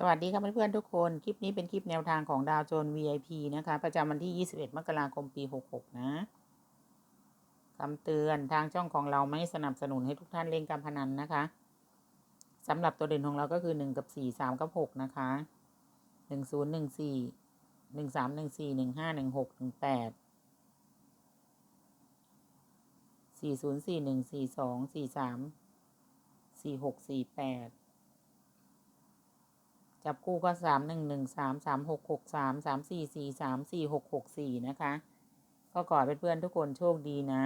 สวัสดีครับเพื่อนๆทุกคน คลิปนี้เป็นคลิปแนวทางของดาวโจน VIP นะคะ ประจำวันที่ 21 มกราคมปี 66 นะคำเตือนทางช่องของเราไม่สนับสนุนให้ทุกท่านเล่นการพนันนะคะสำหรับตัวเด่นของเราก็คือ 1 กับ 4 3 กับ 6 นะคะ 10 14 13 14 15 16 18 40 41 42 43 46 48 จับคู่ก็สามหนึ่งหนึ่งสามสามหกหกสามสามสี่สี่สามสี่หกหกสี่นะคะ ก็ขอเพื่อนๆทุกคนโชคดีนะ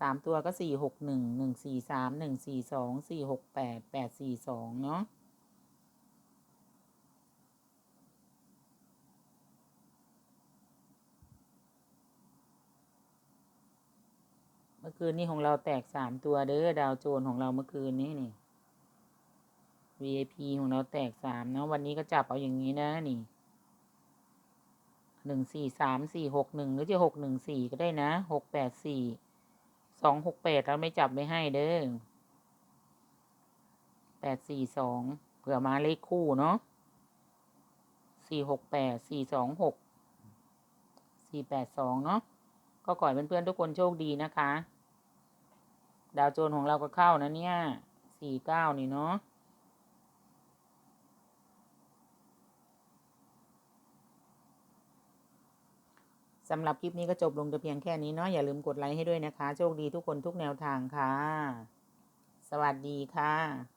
สามตัวก็สี่หกหนึ่งหนึ่งสี่สามหนึ่งสี่สองสี่หกแปดแปดสี่สองเนาะเมื่อคืนนี้ของเราแตกสามตัวเด้อดาวโจนของเราเมื่อคืนนี้นี่ VIP ของเราแตกสามเนาะวันนี้ก็จับเอาอย่างนี้นะนี่หนึ่งสี่สามสี่หกหนึ่งหรือจะหกหนึ่งสี่ก็ได้นะหกแปดสี่สองหกแปดเราไม่จับไม่ให้เด้อแปดสี่สองเผื่อมาเลขคู่เนาะสี่หกแปดสี่สองหกสี่แปดสองเนาะก็ขอให้เพื่อนๆทุกคนโชคดีนะคะ ดาวโจนของเราก็เข้านะเนี่ยสี่เก้านี่เนาะ สำหรับคลิปนี้ก็จบลงแต่เพียงแค่นี้เนาะอย่าลืมกดไลค์ให้ด้วยนะคะ โชคดีทุกคนทุกแนวทางค่ะ สวัสดีค่ะ